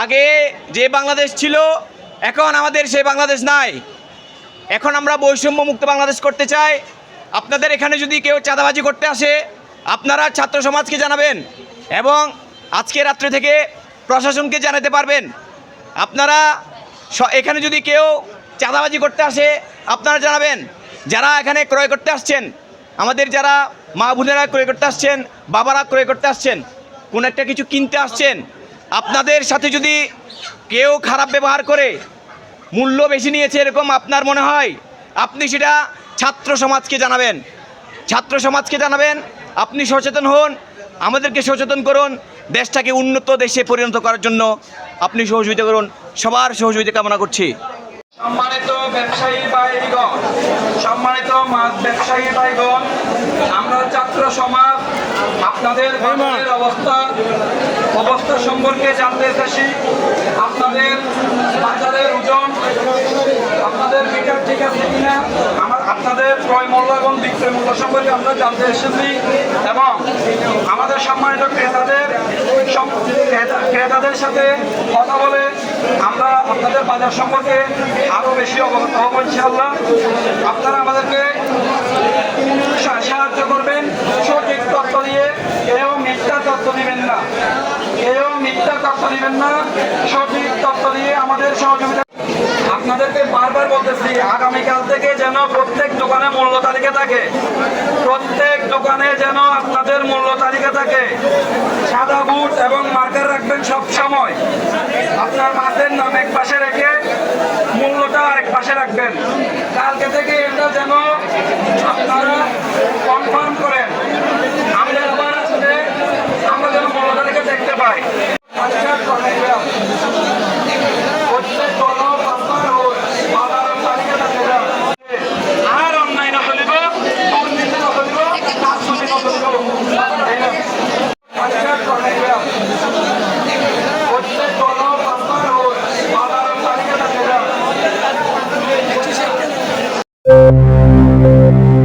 আগে যে বাংলাদেশ ছিল, এখন আমাদের সেই বাংলাদেশ নাই। এখন আমরা বৈষম্য মুক্ত বাংলাদেশ করতে চাই। আপনাদের এখানে যদি কেউ চাঁদাবাজি করতে আসে, আপনারা ছাত্র সমাজকে জানাবেন এবং আজকে রাত্রে থেকে প্রশাসনকে জানাতে পারবেন। আপনারা এখানে যদি কেউ চাঁদাবাজি করতে আসে, আপনারা জানাবেন। যারা এখানে ক্রয় করতে আসছেন, আমাদের যারা মা বোনেরা ক্রয় করতে আসছেন, বাবারা ক্রয় করতে আসছেন, কোনো একটা কিছু কিনতে আসছেন আপনাদের সাথে যদি কেউ খারাপ ব্যবহার করে, মূল্য বেশি নিয়েছে এরকম আপনার মনে হয়, আপনি সেটা ছাত্র সমাজকে জানাবেন। ছাত্র সমাজকে জানাবেন, আপনি সচেতন হন, আমাদেরকে সচেতন করুন, দেশটাকে উন্নত দেশে পরিণত করার জন্য আপনি সহযোগিতা করুন। সবার সহযোগিতা কামনা করছি। সম্মানিত ব্যবসায়ী ভাইগণ, সম্মানিত মাছ ব্যবসায়ী ভাইগণ, আমরা ছাত্র সমাজ আপনাদের বাজারের অবস্থা অবস্থা সম্পর্কে জানতে এসেছি। আপনাদের বাজারের ওজন, আপনাদের মিটার ঠিক আছে কিনা, আমার আপনাদের ক্রয় মূল্য এবং বিক্রয় মূল্য সম্পর্কে আমরা জানতে এসেছি এবং আমাদের সম্মানিত ক্রেতাদের ক্রেতাদের সাথে কথা বলে আমরা আপনাদের বাজার সম্পর্কে আরও বেশি অবগত হব ইনশাআল্লাহ আপনারা আমাদেরকে সা- সাহায্য করবেন সঠিক তথ্য দিয়ে কেউ মিথ্যা তথ্য দিবেন না কেউ দিবেন না, সঠিক তথ্য দিয়ে আমাদের সহযোগিতা আপনাদেরকে বারবার বলতেছি, আগামীকাল থেকে যেন প্রত্যেক দোকানে মূল্য তালিকা থাকে। প্রত্যেক দোকানে যেন আপনাদের মূল্য তালিকা থাকে। সাদা বুট এবং মার্কার রাখবেন সব সময়। আপনার মাছের নাম এক পাশে রেখে মূল্যটা আরেক পাশে রাখবেন। কালকে থেকে এটা you